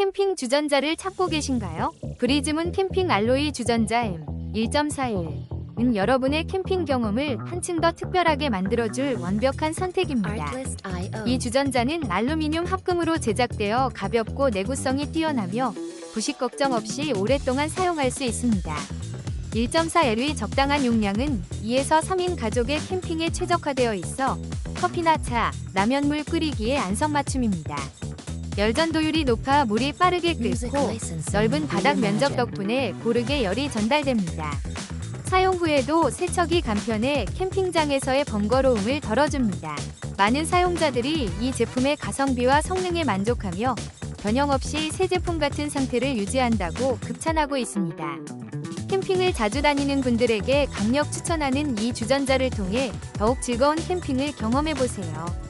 캠핑 주전자를 찾고 계신가요? 브리즈문 캠핑 알로이 주전자 M 1.41은 여러분의 캠핑 경험을 한층 더 특별하게 만들어줄 완벽한 선택입니다. 이 주전자는 알루미늄 합금으로 제작되어 가볍고 내구성이 뛰어나며 부식 걱정 없이 오랫동안 사용할 수 있습니다. 1.4L의 적당한 용량은 2에서 3인 가족의 캠핑에 최적화되어 있어 커피나 차, 라면물 끓이기에 안성맞춤입니다. 열전도율이 높아 물이 빠르게 끓고. 넓은 바닥 면적. 덕분에 고르게 열이 전달됩니다. 사용 후에도 세척이 간편해 캠핑장에서의 번거로움을 덜어줍니다. 많은 사용자들이 이 제품의 가성비와 성능에 만족하며 변형 없이 새 제품 같은 상태를 유지한다고 극찬하고 있습니다. 캠핑을 자주 다니는 분들에게 강력 추천하는 이 주전자를 통해 더욱 즐거운 캠핑을 경험해보세요.